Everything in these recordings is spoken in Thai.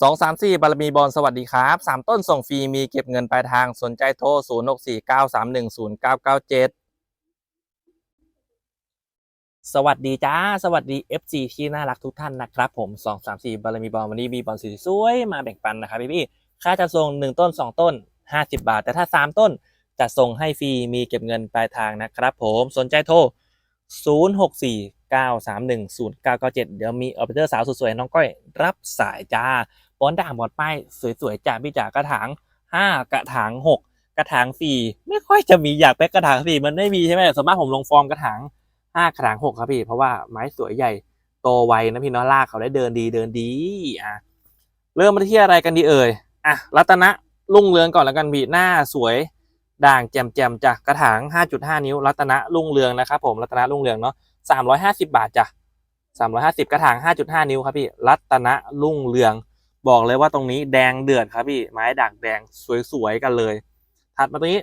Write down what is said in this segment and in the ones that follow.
สองสามสี่บารมีบอลสวัสดีครับสามต้นส่งฟรีมีเก็บเงินปลายทางสนใจโทรศูนย์หกสี่เก้าสามหนึ่งศูนย์เก้าเก้าเจ็ดสวัสดีจ้า สวัสดี FC ที่น่ารักทุกท่านนะครับผมสองสามสี่บารมีบอลวันนี้มีบอลสวยๆมาแบ่งปันนะครับพี่พี่ๆค่าจะส่งหนึ่งต้นสองต้นห้าสิบาท แต่ถ้าสามต้นจะส่งให้ฟรีมีเก็บเงินปลายทางนะครับผมสนใจโทร 0 6 4 9 3 1 0 9 9 7เดี๋ยวมีออเปอเรเตอร์สาวสวยๆน้องก้อยรับสายจ้าบอลด่างบอลป้ายสวยๆจ้าพี่จ๋ากระถาง5 กระถาง 6 กระถาง4ไม่ค่อยจะมีอยากไปกระถาง4มันไม่มีใช่ไหมส่วนมากผมลงฟอร์มกระถาง5กระถาง6ครับพี่เพราะว่าไม้สวยใหญ่โตไวนะพี่เนาะลากเขาได้เดินดีเดินดีอะเริ่มมาที่อะไรกันดีเอ่ยอะรัตนะรุ่งเรืองก่อนแล้วกันพี่หน้าสวยด่างแจ่มๆจากกระถาง 5.5 นิ้ว รัตนะรุ่งเรืองนะครับผมรัตนะรุ่งเรืองเนาะ 350บาทจ้ะ350กระถาง5.5นิ้วครับพี่ รัตนะรุ่งเรือง บอกเลยว่าตรงนี้แดงเดือดครับพี่ ไม้ด่างแดงสวยๆกันเลย ถัดมาตรงนี้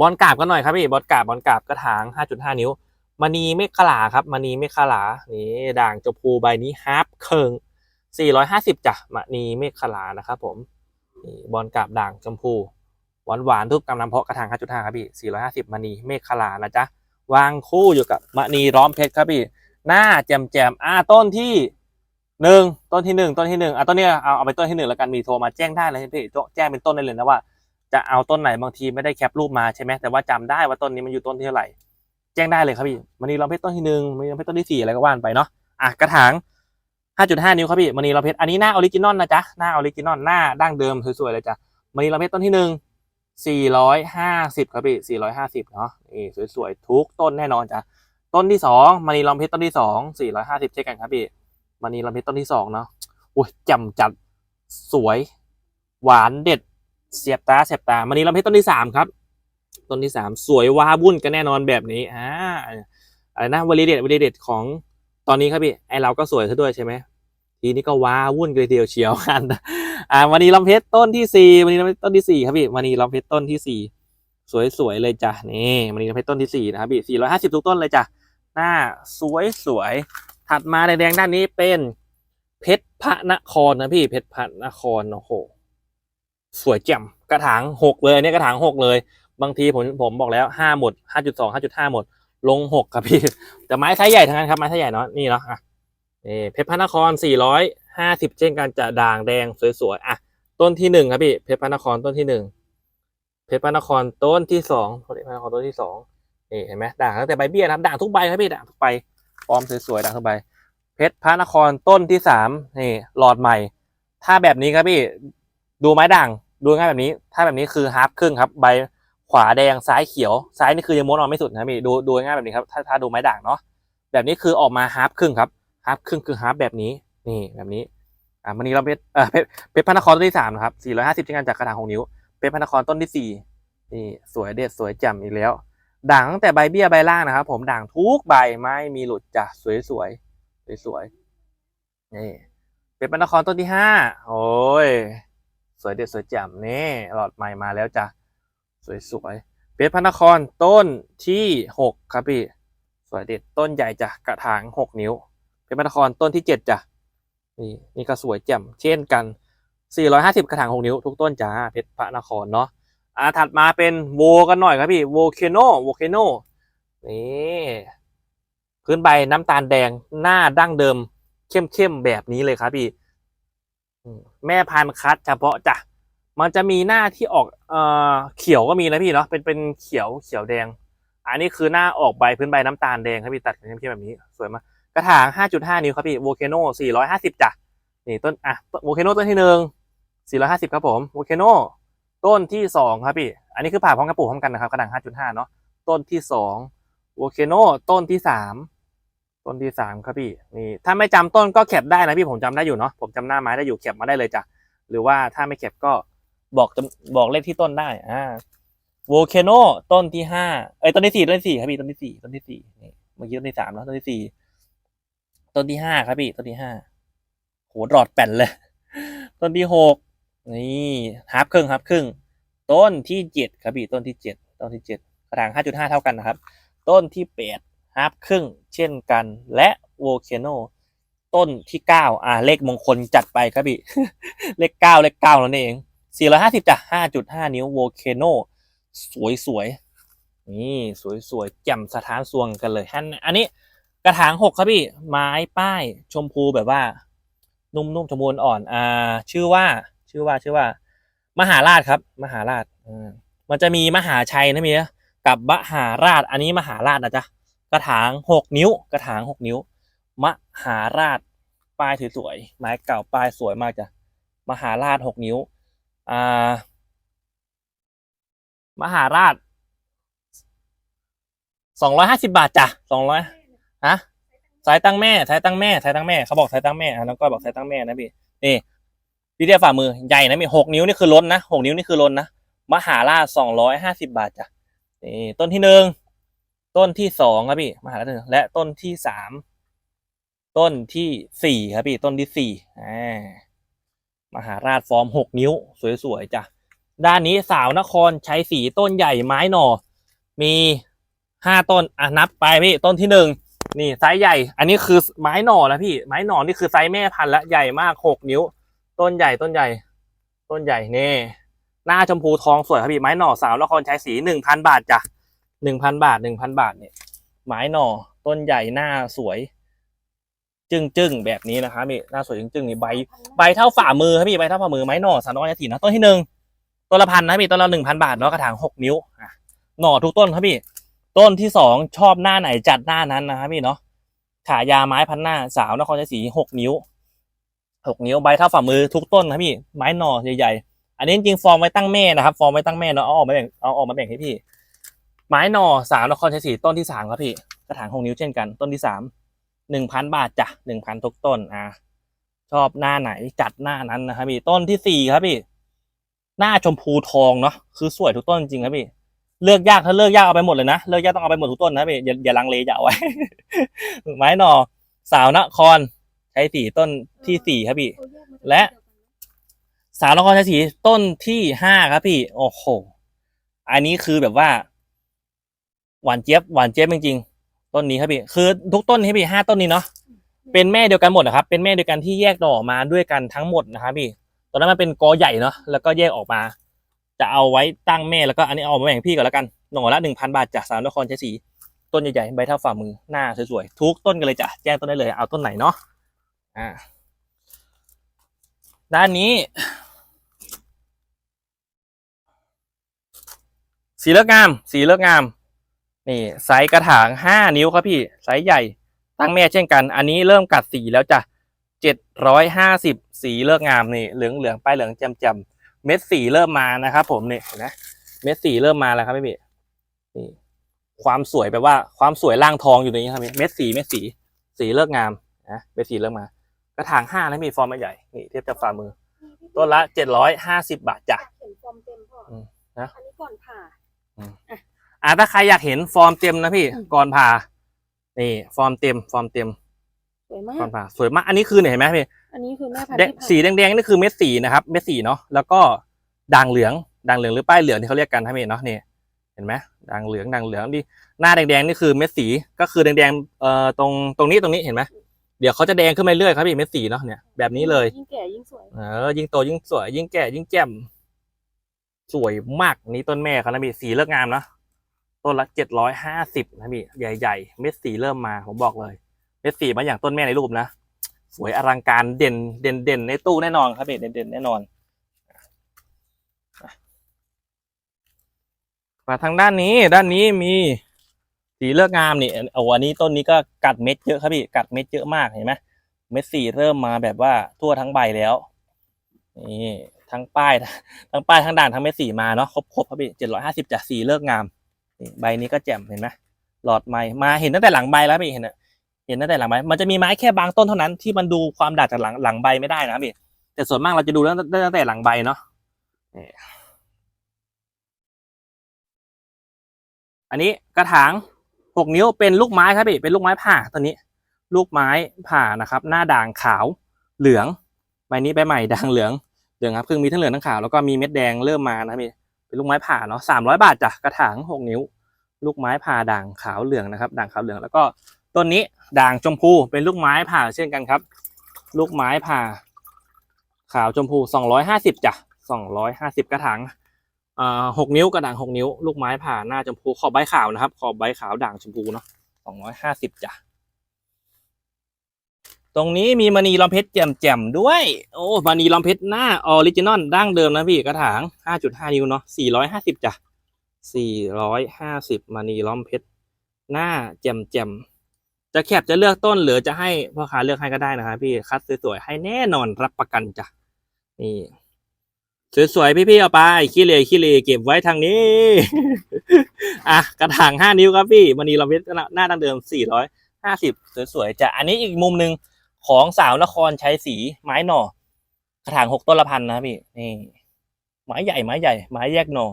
บอลกาบกันหน่อยครับพี่บอลกาบบอลกาบกระถาง5.5นิ้วมณีเมฆขลาครับมณีเมฆขลา นี่ด่างจพูใบนี้ฮาร์ปเคิง450จ้ะมณีเมฆขลานะครับผมนี่บอลกาบด่างชมพูหวานหวานๆทุกกำลังเพาะกระถาง5.5ครับพี่450มณีเมฆขลานะจ๊ะ วางคู่อยู่กับมณีร้อมเพชรครับพี่ หน้าแจ่มแจมอ่าต้นที่หนึ่งต้นที่หนึ่งต้นที่หนึ่งอะต้นนี้เอาเอาไปต้นที่หนึ่งแล้วกันมีโทรมาแจ้งได้เลยพี่แจ้งเป็นต้นได้เลยนะว่า จะเอาต้นไหนบางทีไม่ได้แคปรูปมาใช่ไหมแต่ว่าจำได้ว่าต้นนี้มันอยู่ต้นที่เท่าไหร่แจ้งได้เลยครับพี่มณีร้อมเพชรต้นที่หนึ่งมณีร้อมเพชรต้นที่สี่อะไรก็ว่านไปเนาะอะกระถาง5.5 นิ้วครับพี่มณีร้อมเพชรอันนี้หน้าออริจินอลนะจ๊ะหน้าออริจินอลหน้าดั้งเดิมสวยๆเลยจ้ะมณีร้อมเพชรต้นที่หนึ่ง สี่ร้อยห้าสิบครับพี่สี่ร้อยห้าสิบเนาะนี่สวยๆ ทุกต้นแน่นอนจ้ะ ต้นที่สองมณีร้อมเพชรต้นที่สองสี่ร้อยห้าสิบเช่นกันครับพี่มณีร้อมเพชรต้นที่สองเนาะโอ้ยจำจัดสวย หวานเด็ด เสียบตาเสียบตามณีร้อมเพชรต้นที่สามครับ ต้นที่สามสวยว้าวุ่นกันแน่นอนแบบนี้อ่าอะไรนะวลีเด็ดวลีเด็ดของตอนนี้ครับพี่ไอเราก็สวยซะด้วยใช่ไหมทีนี้ก็ว้าวุ่นกันเลยเดียวเชียวกัน อ่าวันนี้ลำเพชรต้นที่สี่วันนี้ลำเพชรต้นที่สี่ครับพี่วันนี้ลำเพชรต้นที่สี่สวยๆเลยจ้ะนี่วันนี้ลำเพชรต้นที่สี่นะครับพี่สี่ร้อยห้าสิบทุกต้นเลยจ้ะหน้าสวยๆถัดมาในแดงด้านนี้เป็นเพชรพระนครนะพี่เพชรพระนครโอ้โหสวยแจ่มกระถางหกเลยอันนี้กระถางหกเลย บางทีผมผมบอกแล้วห้าหมดห้าจุดสองห้าจุดห้าหมด ลงหกครับพี่แต่ไม้ไซส์ใหญ่ทั้งนั้นครับไม้ไซส์ใหญ่เนาะนี่เนาะอะเพชรพระนครสี่ร้อย 450เช่นกันจะด่างแดงสวยๆอะต้นที่หนึ่งครับพี่เพชรพระนครต้นที่หนึ่งเพชรพระนครต้นที่สองเพชรพระนครต้นที่สองนี่เห็นไหมด่างตั้งแต่ใบเบี้ยนะครับด่างทุกใบครับพี่ด่างทุกใบฟอร์มสวยๆด่างทุกใบเพชรพระนครต้นที่สามนี่หลอดใหม่ ถ้าแบบนี้ครับพี่ดูไม้ด่างดูง่ายแบบนี้ ถ้าแบบนี้คือฮาร์ปครึ่งครับ ใบขวาแดงซ้ายเขียว ซ้ายนี่คือยังม้วนออกไม่สุดนะพี่ดูดูง่ายแบบนี้ครับถ้าถ้าดูไม้ด่างเนาะแบบนี้คือออกมาฮาร์ปครึ่งครับฮาร์ปครึ่งคือฮาร์ปแบบนี้ นี่แบบนี้อ่ามันนี้เราเพชรเออเพชรพระนครต้นที่สามนะครับสี่ร้อยห้าสิบเช่นกันจากกระถางหกนิ้วเพชรพระนครต้นที่สี่นี่สวยเด็ดสวยแจ่มอีกแล้ว ด่างตั้งแต่ใบเบี้ยใบล่างนะครับ ผมด่างทุกใบไม่มีหลุดจ้ะสวยสวยสวยสวยนี่เพชรพระนครต้นที่ห้าโอ้ยสวยเด็ดสวยแจ่มนี่หลอดใหม่มาแล้วจ้ะสวยสวยเพชรพระนครต้นที่หกครับพี่สวยเด็ดต้นใหญ่จ้ะกระถางหกนิ้วเพชรพระนครต้นที่เจ็ดจ้ะ นี่นี่ก็สวยแจ่มเช่นกัน 450 กระถาง 6 นิ้วทุกต้นจ้าเพชรพระนครเนาะอ่าถัดมาเป็นโวกันหน่อยครับพี่โวเคโนโวเคโนนี่พื้นใบน้ำตาลแดงหน้าดั้งเดิม เข้มๆแบบนี้เลยครับพี่แม่พันธุ์คัดเฉพาะจ้ะมันจะมีหน้าที่ออกเอ่อเขียวก็มีนะพี่เนาะเป็นเป็นเขียวเขียวแดง อันนี้คือหน้าออกใบพื้นใบน้ำตาลแดงครับพี่ตัดเข้มๆแบบนี้สวยมาก กระถาง 5.5 นิ้วครับพี่โวเคโน450จ้ะนี่ต้นอะโวเคโนต้นที่หนึ่ง450 ครับผมโวเคโนต้นที่สองครับพี่ อันนี้คือผ่าพร้อมกระปุกพร้อมกันนะครับกระถาง 5.5 เนาะต้นที่สองโวเคโนต้นที่สามต้นที่สามครับพี่นี่ถ้าไม่จำต้นก็แคปได้นะพี่ผมจำได้อยู่เนาะผมจำหน้าไม้ได้อยู่แคปมาได้เลยจ้ะหรือว่าถ้าไม่แคปก็บอกบอกเลขที่ต้นได้อ่าโวเคโนต้นที่ห้าเอ้ยต้นที่สี่ต้นที่สี่ครับพี่ต้นที่สี่ต้นที่สี่นี่เมื่อกี้ต้นที่สามแล้วต้นที่สี่ ต้นที่ห้าครับพี่ ต้นที่ห้าโหหลอดแป่นเลย ต้นที่หกนี่ฮับครึ่งฮับครึ่ง ต้นที่เจ็ดครับพี่ ต้นที่เจ็ดต้นที่เจ็ดกระถางห้าจุดห้าเท่ากันนะครับ ต้นที่แปดฮับครึ่ง เช่นกัน และโวเคโนต้นที่เก้าอ่าเลขมงคลจัดไปครับพี่ เลขเก้าเลขเก้าแล้วนี่เองสี่ร้อยห้าสิบจ้ะห้าจุดห้านิ้วโวเคโนสวยสวยๆนี่สวยสวยๆแจ่มสะท้านสวงกันเลยฮันอันนี้ กระถางหกครับพี่ ไม้ป้ายชมพูแบบว่า นุ่มๆชมพูอ่อนอ่า ชื่อว่า ชื่อว่าชื่อว่า มหาราชครับ มหาราชอืมมันจะมีมหาชัยนะมีนะกับมหาราช อันนี้มหาราชนะจ๊ะกระถางหกนิ้ว กระถางหกนิ้ว มหาราชป้ายสวยๆไม้เก่าป้ายสวยมากจ้ะมหาราชหกนิ้วอ่ามหาราชสองร้อยห้าสิบาทจ้ะสองร้อย ฮะสายตั้งแม่สายตั้งแม่สายตั้งแม่เขาบอกสายตั้งแม่อะน้องก้อยบอกสายตั้งแม่นะพี่นี่พี่เดียฝ่ามือใหญ่นะมีหกนิ้วนี่คือล้นนะหกนิ้วนี่คือล้นนะมหาราชสองร้อยห้าสิบาทจ้ะนี่ต้นที่หนึ่งต้นที่สองครับพี่มหาราชหนึ่งและต้นที่สามต้นที่สี่ครับพี่ต้นที่สี่อ่ามหาราชฟอร์มหกนิ้ว สวยๆจ้ะด้านนี้สาวนครใช้สีต้นใหญ่ไม้หน่อ มีห้าต้นอะนับไปพี่ต้นที่หนึ่ง นี่ไซส์ใหญ่ อันนี้คือไม้หน่อนะพี่ ไม้หน่อนี่คือไซส์แม่พันธุ์ละใหญ่มากหกนิ้ว ต้นใหญ่ต้นใหญ่ ต้นใหญ่เน่หน้าชมพูทองสวยครับพี่ไม้หน่อสาวนครใช้สีหนึ่งพันบาทจ้ะหนึ่งพันบาทหนึ่งพันบาทเนี่ยไม้หน่อต้นใหญ่หน้าสวย จึ้งจึ้งแบบนี้นะครับพี่หน้าสวยจึ้งจึ้งนี่ใบใบเท่าฝ่ามือครับพี่ใบเท่าฝ่ามือไม้หน่อสามร้อยถีนะต้นที่หนึ่งต้นละพันนะพี่ต้นละหนึ่งพันบาทเนาะกระถางหกนิ้วหน่อทุกต้นครับพี่ ต้นที่สองชอบหน้าไหนจัดหน้านั้นนะครับพี่เนาะขายาไม้พันหน้าสาวนครชัยศรีหกนิ้วหกนิ้วใบเท่าฝ่ามือทุกต้นนะพี่ไม้หน่อใหญ่ๆอันนี้จริงฟอร์มไว้ตั้งแม่นะครับ ฟอร์มไว้ตั้งแม่เนาะเอาออกมาแบ่งเอาออกมาแบ่งให้พี่ ไม้หน่อสาวนครชัยศรีต้นที่สามครับพี่กระถางหกนิ้วเช่นกัน ต้นที่สามหนึ่งพันบาทจ้ะหนึ่งพันทุกต้นอะชอบหน้าไหนจัดหน้านั้นนะครับพี่ต้นที่สี่ครับพี่ หน้าชมพูทองเนาะคือสวยทุกต้นจริงครับพี่ เลือกยากถ้าเลือกยากเอาไปหมดเลยนะเลือกยากต้องเอาไปหมดทุกต้นนะพี่อย่าอย่าลังเลอย่าเอาไว้ไม้หน่อสาวนครใช้สีต้นที่สี่ครับพี่ และ สาวนครใชัยศรีต้นที่ห้าครับพี่ โอ้โหอันนี้คือแบบว่า หวานเจี๊ยบหวานเจี๊ยบจริงๆต้นนี้ครับพี่ คือทุกต้นนี้พี่ห้าต้นนี้เนาะเป็นแม่เดียวกันหมดนะครับ เป็นแม่เดียวกันที่แยกหน่อมาด้วยกันทั้งหมดนะครับพี่ตอนนั้นมันเป็นกอใหญ่เนาะแล้วก็แยกออกมา จะเอาไว้ตั้งแม่แล้วก็อันนี้เอามาแบ่งพี่ก่อนแล้วกันหน่อละหนึ่งพันบาทจากสามนครชัยศรีต้นใหญ่ๆใบเท่าฝ่ามือหน้าสวยๆทุกต้นกันเลยจ้ะแจ้งต้นได้เลยเอาต้นไหนเนาะอ่าด้านนี้สีเลือกงาม สีเลือกงาม นี่ไซส์กระถางห้านิ้วครับพี่ไซส์ใหญ่ตั้งแม่เช่นกัน อันนี้เริ่มกัดสีแล้วจ้ะเจ็ดร้อยห้าสิบสีเลิกงามนี่เหลืองเหลืองป้ายเหลืองแจ่มแจ่ม เม็ดสีเริ่มมานะครับผมนี่เห็นไหมเม็ดสีเริ่มมาแล้วครับพี่พี่นี่ความสวยแปลว่าความสวยล่างทองอยู่ในนี้ครับพี่เม็ดสีเม็ดสีสีเลิกงามนะเม็ดสีเริ่มมากระถางห้านะมีฟอร์มไม่ใหญ่นี่เทียบจากฝ่ามือต้นละเจ็ดร้อยห้าสิบบาทจ้ะเห็นฟอร์มเต็มพ่ออมนะอันนี้ก่อนผ่าอ่าถ้าใครอยากเห็นฟอร์มเต็มนะพี่อืมก่อนผ่านี่ ฟอร์มเต็ม ฟอร์มเต็มสวยมาก่อกนผ่าสวยมากอันนี้คือเนี่ยเห็นไหมพี่อันนี้คือแม่พันแดธุ์งที่ผ่าสีแดงๆนี่คือเม็ดสีนะครับ เม็ดสีเนาะแล้วก็ด่างเหลืองด่างเหลืองหรือป้ายเหลืองที่เขาเรียกกันนะพี่เนาะนี่เห็นไหมด่างเหลืองด่างเหลืองนี่หน้าแดงๆนี่คือเม็ดสีก็คือแดงๆเอ่อตรงตรงนี้ตรงนี้เห็นไหมเดี๋ยวเขาจะแดงขึ้นมาเรื่อยครับพี่เม็ดสีเนาะเนี่ยแบบนี้เลยยิ่งแก่ยิ่งสวยเออยิ่งโตยิ่งสวย ยิ่งแก่ยิ่งแจ่มสวยมากนี่ต้นแม่เขานะพี่สีเลิกงามเนาะต้นละเจ็ดร้อยห้าสิบนะพี่ใหญ่ๆเม็ดสีเริ่มมาผมบอกเลย เม็ดสีมาอย่างต้นแม่ในรูปนะ สวยอลังการเด่นเด่นเด่นในตู้แน่นอนครับเด่นเด่นแน่นอนมาทางด้านนี้ด้านนี้มีสีเลือกงามนี่โอ้อันนี้ต้นนี้ก็กัดเม็ดเยอะครับพี่กัดเม็ดเยอะมากเห็นไหมเม็ดสีเริ่มมาแบบว่าทั่วทั้งใบแล้วนี่ทั้งป้ายทั้งป้ายทั้งด่านทั้งเม็ดสีมาเนาะครบครบครับพี่เจ็ดร้อยห้าสิบจากสีเลือกงามนี่ใบนี้ก็แจ่มเห็นไหมหลอดไม้มาเห็นตั้งแต่หลังใบแล้วพี่เห็นอะ เห็นตั้งแต่หลังใบมันจะมีไม้แค่บางต้นเท่านั้นที่มันดูความด่างจากหลังหลังใบไม่ได้นะบพี่แต่ส่วนมากเราจะดูตั้งแต่ตั้งแต่หลังใบเนาะอันนี้กระถางหกนิ้วเป็นลูกไม้ครับพี่เป็นลูกไม้ผ่าตัวนี้ ลูกไม้ผ่านะครับ หน้าด่างขาวเหลืองใบนี้ใบใหม่ด่างเหลืองเหลืองครับคือมีทั้งเหลืองทั้งขาวแล้วก็มีเม็ดแดงเริ่มมานะบพี่เป็นลูกไม้ผ่าเนาะสามร้อยบาทจ้ะกระถางหกนิ้ว ลูกไม้ผ่าด่างขาวเหลืองนะครับ ด่างขาวเหลืองแล้วก็ ต้นนี้ด่างชมพูเป็นลูกไม้ผ่าเช่นกันครับ ลูกไม้ผ่า ขาวชมพูสองร้อยห้าสิบจ้ะสองร้อยห้าสิบกระถางอ่าหกนิ้วกระด่างหกนิ้ว ลูกไม้ผ่าหน้าชมพูขอบใบขาวนะครับ ขอบใบขาวด่างชมพูเนาะสองร้อยห้าสิบจ้ะตรงนี้มีมณีลอมเพชรแจ่มๆด้วย โอ้มณีลอมเพชรหน้าออริจินอลดั้งเดิมนะพี่กระถางห้าจุดห้านิ้วเนาะสี่ร้อยห้าสิบจ้ะสี่ร้อยห้าสิบมณีล้อมเพชร หน้าแจ่มๆจ จะแคบจะเลือกต้นหรือจะให้พ่อค้าเลือกให้ก็ได้นะครับพี่คัดสวยๆให้แน่นอนรับประกันจ้ะนี่สวยๆพี่ๆเอาไปขี้เลยขี้เลยเก็บไว้ทางนี้ อะกระถางห้านิ้วครับพี่มณีลอมเพชรหน้าดังเดิมสี่ร้อยห้าสิบสวยๆจ้ะอันนี้อีกมุมหนึ่งของสาวนครใชัยศรีไม้หน่อกระถางหกต้นละพันนะพี่นี่ไม้ใหญ่ไม้ใหญ่ไม้แยกหน่อ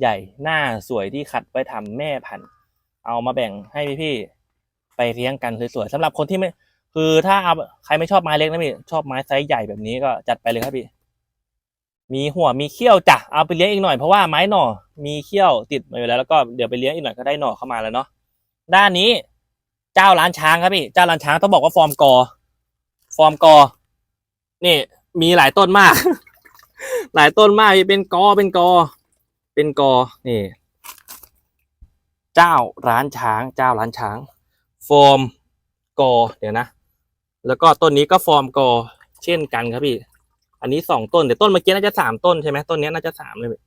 ใหญ่หน้าสวยที่ขัดไว้ทำแม่พันธุ์ เอามาแบ่งให้พี่ๆ ไปเลี้ยงกันสวยๆสำหรับคนที่ไม่คือถ้าเอาใครไม่ชอบไม้เล็กนะพี่ชอบไม้ไซส์ใหญ่แบบนี้ก็จัดไปเลยครับพี่ มีหัวมีเขี้ยวจ้ะเอาไปเลี้ยงอีกหน่อยเพราะว่าไม้หน่อมีเขี้ยวติดมาอยู่แล้วแล้วก็เดี๋ยวไปเลี้ยงอีกหน่อยก็ได้หน่อเข้ามาแล้วเนาะด้านนี้เจ้าร้านช้างครับพี่เจ้าร้านช้างต้องบอกว่าฟอร์มกอ ฟอร์มกอ นี่ มีหลายต้นมาก หลายต้นมากเป็นกอเป็นกอ เป็นกอนี่ เจ้าร้านช้าง เจ้าร้านช้าง ฟอร์มกอเดี๋ยวนะ แล้วก็ต้นนี้ก็ฟอร์มกอเช่นกันครับพี่ อันนี้สองต้นเดี๋ยวต้นเมื่อกี้น่าจะสามต้นใช่ไหมต้นนี้น่าจะสามเลยพี่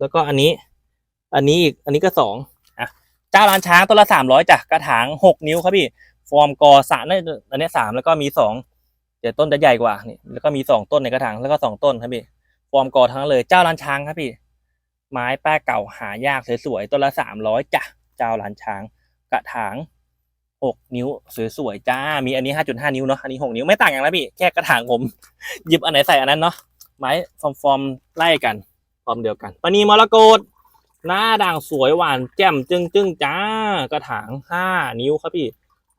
แล้วก็อันนี้ อันนี้อีกอันนี้ก็สองอะเจ้าร้านช้างต้นละสามร้อยจ้ะกระถางหกนิ้วครับพี่ ฟอร์มกอสามนี่อันนี้สามแล้วก็มีสองเดี๋ยวต้นจะใหญ่กว่านี่แล้วก็มีสองต้นในกระถางแล้วก็สองต้นครับพี่ฟอร์มกอทั้งเลยเจ้าร้านช้างครับพี่ ไม้แป้เก่าหายากสวยๆต้นละสามร้อยจ้ะเจ้าร้านช้าง กระถาง หกนิ้วสวยๆจ้า มีอันนี้ห้าจุดห้านิ้วเนาะ อันนี้หกนิ้วไม่ต่างกันนะพี่ แค่กระถางผม หยิบอันไหนใส่อันนั้นเนาะ ไม้ฟอมฟอมไล่กัน ฟอมเดียวกันปณีมรกตหน้าด่างสวยหวานแจ่มจึ้งจึ้งจ้า กระถางห้านิ้วครับพี่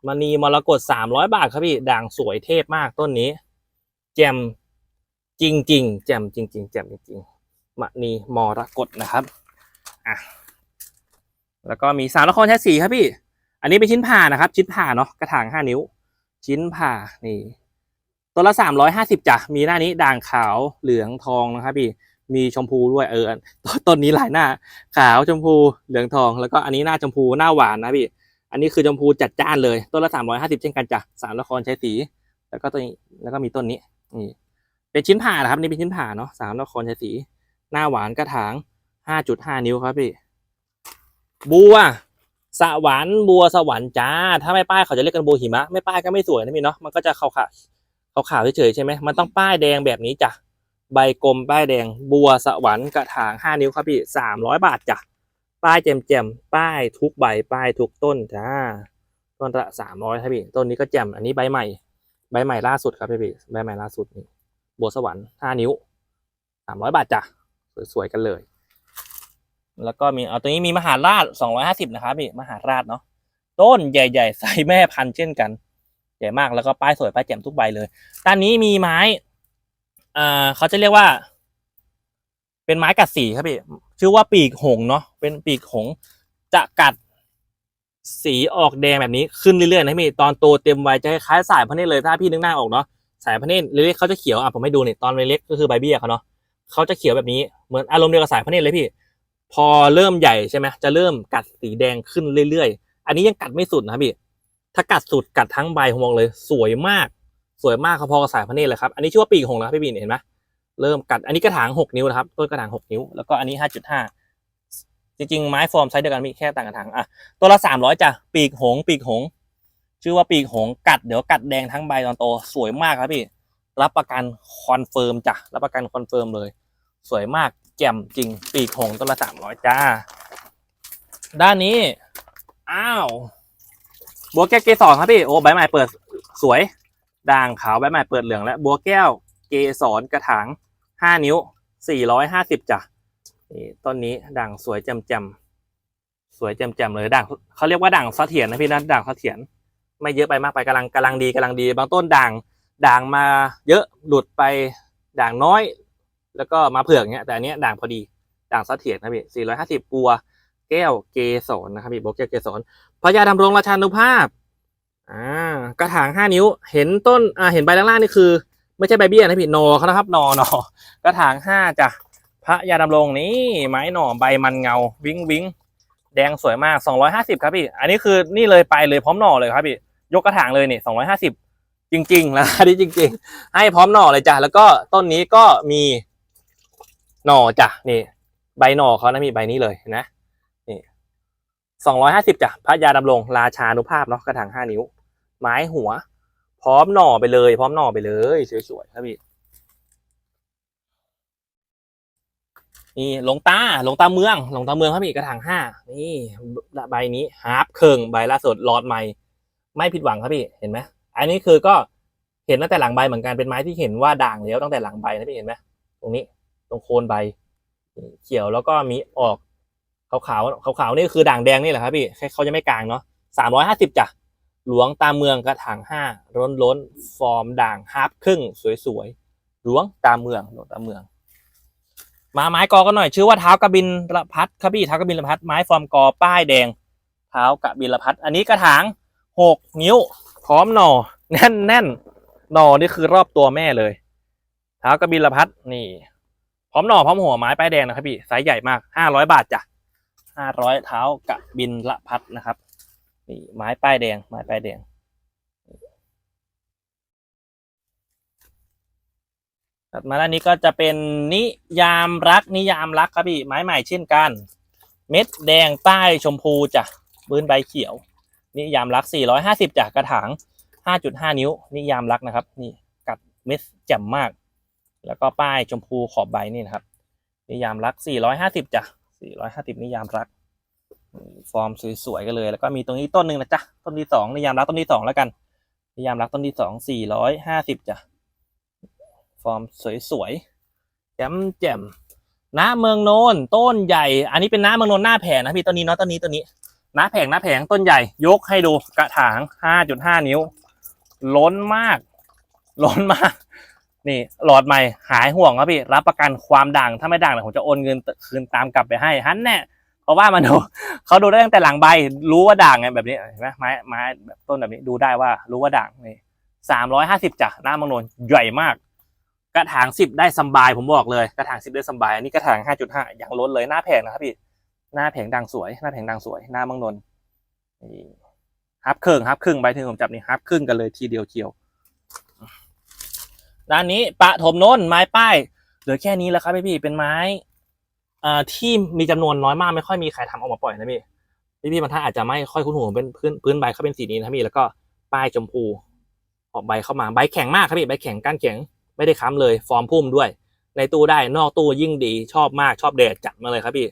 มณีมรกตสามร้อยบาทครับพี่ ด่างสวยเทพมากต้นนี้ แจ่มจริงจริงๆแจ่มจริงจริงๆแจ่มจริงๆมณีมรกตนะครับ อะ แล้วก็มีสามละครแท้สีครับพี่ อันนี้เป็นชิ้นผ่านะครับ ชิ้นผ่าเนาะกระถางห้านิ้ว ชิ้นผ่านี่ตัวละสามร้อยห้าสิบจ้ะมีหน้านี้ด่างขาวเหลืองทองนะครับพี่มีชมพูด้วยเออต้นนี้หลายหน้า ขาวชมพูเหลืองทอง แล้วก็อันนี้หน้าชมพูหน้าหวานนะพี่อันนี้คือชมพูจัดจ้านเลยต้นละสามร้อยห้าสิบเช่นกันจ้ะสามละครใช้สี แล้วก็ตัวนี้แล้วก็มีต้นนี้นี่เป็นชิ้นผ่านะครับนี่เป็นชิ้นผ่าเนาะสามละครใช้สี หน้าหวานกระถางห้าจุดห้านิ้วครับพี่บัว สวรรค์บัวสวรรค์จ้า ถ้าไม่ป้ายเขาจะเรียกกันบัวหิมะ ไม่ป้ายก็ไม่สวยนะพี่เนาะ มันก็จะขาวขาวขาวขาวเฉยๆใช่ไหมมันต้องป้ายแดงแบบนี้จ้ะ ใบกลมป้ายแดง บัวสวรรค์กระถางห้านิ้วครับพี่สามร้อยบาทจ้ะ ป้ายแจมๆป้ายทุกใบ ป้ายทุกต้นจ้า ต้นละสามร้อยครับพี่ ต้นนี้ก็แจ่มอันนี้ใบใหม่ ใบใหม่ล่าสุดครับพี่พี่ ใบใหม่ล่าสุดนี่ บัวสวรรค์ห้านิ้วสามร้อยบาทจ้ะ สวยๆกันเลย แล้วก็มีเอาตัวนี้มีมหาราชสองร้อยห้าสิบนะครับพี่มหาราชเนาะต้นใหญ่ๆใส่แม่พันธุ์เช่นกันใหญ่มากแล้วก็ป้ายสวยป้ายแจ่มทุกใบเลยด้านนี้มีไม้อ่าเขาจะเรียกว่า เป็นไม้กัดสีครับพี่ชื่อว่าปีกหงเนาะเป็นปีกหงจะกัดสีออกแดงแบบนี้ขึ้นเรื่อยๆนะพี่ตอนโตเต็มวัยจะคล้ายสายพระเนตเลยถ้าพี่นึกหน้าออกเนาะสายพระเนตเล็กๆเขาจะเขียวอะผมให้ดูเนี่ยตอนเล็กก็คือใบเบี้ยเขาเนาะเขาจะเขียวแบบนี้เหมือนอารมณ์เดียวกับสายพระเนตเลยพี่ พอเริ่มใหญ่ใช่ไหมจะเริ่มกัดสีแดงขึ้นเรื่อยๆ อันนี้ยังกัดไม่สุดนะพี่ ถ้ากัดสุดกัดทั้งใบผมบอกเลย สวยมาก สวยมากพอกับสายพระเนตรเลยครับ อันนี้ชื่อว่าปีกหงส์นะพี่บินเห็นไหมเริ่มกัด อันนี้กระถางหกนิ้วนะครับ ต้นกระถางหกนิ้ว แล้วก็อันนี้ห้าจุดห้าจริงๆ ไม้ฟอร์มไซส์เดียวกันมีแค่ต่างกระถาง อะ ตัวละสามร้อยจ้ะ ปีกหง ปีกหง ชื่อว่าปีกหง กัด เดี๋ยวกัดแดงทั้งใบตอนโต สวยมากครับพี่ รับประกันคอนเฟิร์มจ้ะ รับประกันคอนเฟิร์มเลย สวยมาก แจ่มจริง ปีกหงต้นละสามร้อยจ้า ด้านนี้ อ้าว บัวแก้วเกสรครับพี่ โอ้ ใบใหม่เปิดสวย ด่างขาวใบใหม่เปิดเหลืองและ บัวแก้วเกสรกระถางห้านิ้วสี่ร้อยห้าสิบจ้ะนี่ต้นนี้ด่างสวยแจ่มแจ่มสวยแจ่มแจ่มเลยด่างเขาเรียกว่าด่างเสถียรนะพี่นะด่างเสถียรไม่เยอะไปมากไปกำลังกำลังดีกำลังดี บางต้นด่างด่างมาเยอะหลุดไปด่างน้อย แล้วก็มาเผือกเงี้ยแต่อันเนี้ยด่างพอดีด่างสะเสถียรนะพี่สี่ร้อยห้าสิบบัว แก้วเกสรนะครับพี่โบแก้วเกสรพญาดำรงราชานุภาพอ่ากระถางห้านิ้ว เห็นต้นอ่าเห็นใบล่างๆนี่คือ ไม่ใช่ใบเบี้ยนะพี่นอเขานะครับนอนอกระถางห้าจ้ะพระยาดำรงนี่ไม้หน่อใบมันเงา วิ้งวิ้งแดงสวยมากสองร้อยห้าสิบครับพี่ อันนี้คือนี่เลยไปเลยพร้อมหน่อเลยครับพี่ ยกกระถางเลยนี่สองร้อยห้าสิบจริงๆแล้วอันนี้จริง ๆ ให้พร้อมหน่อเลยจ้ะ แล้วก็ต้นนี้ก็มี หน่อจ้ะนี่ใบหน่อเขานะมีใบนี้เลยนะนี่สองร้อยห้าสิบจ้ะพระยาดำรงราชานุภาพเนาะกระถางห้านิ้ว ไม้หัว พร้อมหน่อไปเลย พร้อมหน่อไปเลยสวยๆครับพี่นี่หลวงตาหลวงตาเมืองหลวงตาเมืองครับพี่กระถางห้านี่ใบนี้ฮาร์ปเคิงใบล่าสุดหลอดใหม่ ไม่ผิดหวังครับพี่เห็นไหมอันนี้คือก็เห็นตั้งแต่หลังใบเหมือนกันเป็นไม้ที่เห็นว่าด่างแล้วตั้งแต่หลังใบนะพี่เห็นไหมตรงนี้ ตรงโคนใบ เขียวแล้วก็มีออกขาวขาวขาวขาวๆนี่คือด่างแดงนี่แหละครับพี่เขาจะไม่กลางเนาะสามร้อยห้าสิบจ้ะหลวงตามเมืองกระถางห้าล้นล้นฟอร์มด่างฮาร์ปครึ่งสวยๆหลวงตามเมืองหลวงตามเมือง มาไม้กอกันหน่อยชื่อว่าเท้ากระบินละพัดครับพี่เท้ากระบินละพัดไม้ฟอร์มกอป้ายแดง เท้ากระบินละพัดอันนี้กระถางหกนิ้ว พร้อมหน่อ แน่นแน่นหน่อนี่คือรอบตัวแม่เลย เท้ากระบินละพัดนี่ พร้อมหน่อพร้อมหัวไม้ป้ายแดงนะครับพี่ไซส์ใหญ่มากห้าร้อยบาทจ้ะห้าร้อยเท้ากระบินละพัดนะครับนี่ไม้ป้ายแดง ไม้ป้ายแดงถัดมาด้านนี้ก็จะเป็นนิยามรักนิยามรักครับพี่ไม้ใหม่เช่นกัน เม็ดแดงป้ชมพูจ้ะบืนใบเขียว นิยามรัก 450จ้ะกระถาง 5.5 นิ้ว นิยามรักนะครับ นี่กัดเม็ดแจ่มมาก แล้วก็ป้ายชมพูขอบใบนี่นะครับ นิยามรัก 450จ้ะ450นิยามรัก ฟอร์มสวยๆกันเลย แล้วก็มีตรงนี้ต้นหนึ่งนะจ๊ะ ต้นที่สองนิยามรักต้นที่สองแล้วกัน นิยามรักต้นที่สองสี่ร้อยห้าสิบจ้ะ ฟอร์มสวยๆแจ่มแจ่มน้าเมืองโนนต้นใหญ่ อันนี้เป็นน้าเมืองโนนหน้าแผงนะพี่ต้นนี้เนาะต้นนี้ต้นนี้น้าแผงน้าแผงต้นใหญ่ ยกให้ดูกระถางห้าจุดห้านิ้ว ล้นมาก ล้นมาก นี่หลอดใหม่หายห่วงครับพี่รับประกันความด่างถ้าไม่ด่างเดี๋ยวผมจะโอนเงินคืนตามกลับไปให้ฮันแน่เพราะว่ามันดูเขาดูได้ตั้งแต่หลังใบ รู้ว่าด่างไงแบบนี้เห็นไหมไม้ไม้แบบต้นแบบนี้ดูได้ว่ารู้ว่าด่างนี่สามร้อยห้าสิบจ้ะหน้ามังนนใหญ่มาก กระถางสิบได้สบายผมบอกเลยกระถางสิบได้สบายอันนี้กระถางห้าจุดห้าอย่างล้นเลยหน้าแผงนะครับพี่หน้าแผงด่างสวย หน้าแผงด่างสวย หน้ามังนนนี่ฮับครึ่งฮับครึ่งใบถึงผมจับนี่ฮับครึ่งกันเลยทีเดียวเชียว ด้านนี้ปะถมโน้นไม้ป้ายเหลือแค่นี้แล้วครับพี่พี่เป็นไม้อ่าที่มีจำนวนน้อยมากไม่ค่อยมีใครทำออกมาปล่อยนะพี่พี่พี่บางท่านอาจจะไม่ค่อยคุ้นหูเป็นพื้นพื้นใบเขาเป็นสีนี้นะพี่แล้วก็ป้ายชมพู ออกใบเข้ามาใบแข็งมากครับพี่ใบแข็งก้านแข็งไม่ได้ค้ำเลยฟอร์มพุ่มด้วย ในตู้ได้นอกตู้ยิ่งดีชอบมากชอบแดดจัดมาเลยครับพี่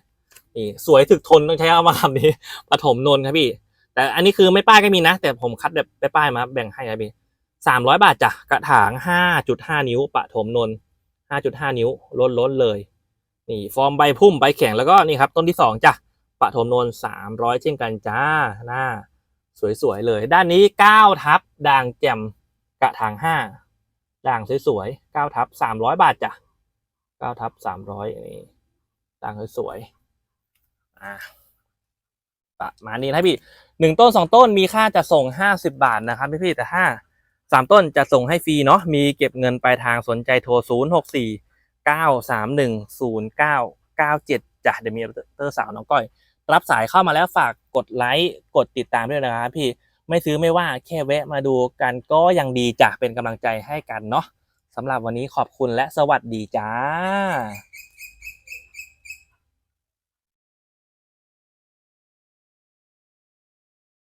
นี่สวยถึกทนต้องใช้เอามาคำนี้ปฐมนนครับพี่ แต่อันนี้คือไม่ป้ายก็มีนะ แต่ผมคัดแบบป้ายมาแบ่งให้ครับพี่ สามร้อยบาทจ้ะกระถางห้าจุดห้านิ้วปฐมนนห้าจุดห้านิ้วล้นล้นเลย นี่ฟอร์มใบพุ่มใบแข็งแล้วก็นี่ครับต้นที่สองจ้ะปฐมนนสามร้อยเช่นกันจ้าหน้า สวยๆเลย ด้านนี้เก้าทับด่างแจ่มกระถางห้าด่างสวยๆเก้าทับสามร้อยบาทจ้ะเก้าทับสามร้อยนี่ด่างสวยๆอะประมาณนี้นะพี่หนึ่งต้นสองต้นมีค่าจะส่งห้าสิบาทนะครับพี่พี่แต่ถ้า สามต้นจะส่งให้ฟรีเนาะมีเก็บเงินปลายทางสนใจโทรศูนย์หกสี่เก้าสามหนึ่งศูนย์เก้าเก้าเจ็ดจ้ะเดี๋ยวมีเตอร์สาวน้องก้อย รับสายเข้ามาแล้วฝากกดไลค์กดติดตามด้วยนะครับพี่ไม่ซื้อไม่ว่าแค่แวะมาดูกันก็ยังดีจ้ะเป็นกำลังใจให้กันเนาะสำหรับวันนี้ขอบคุณและสวัสดีจ้า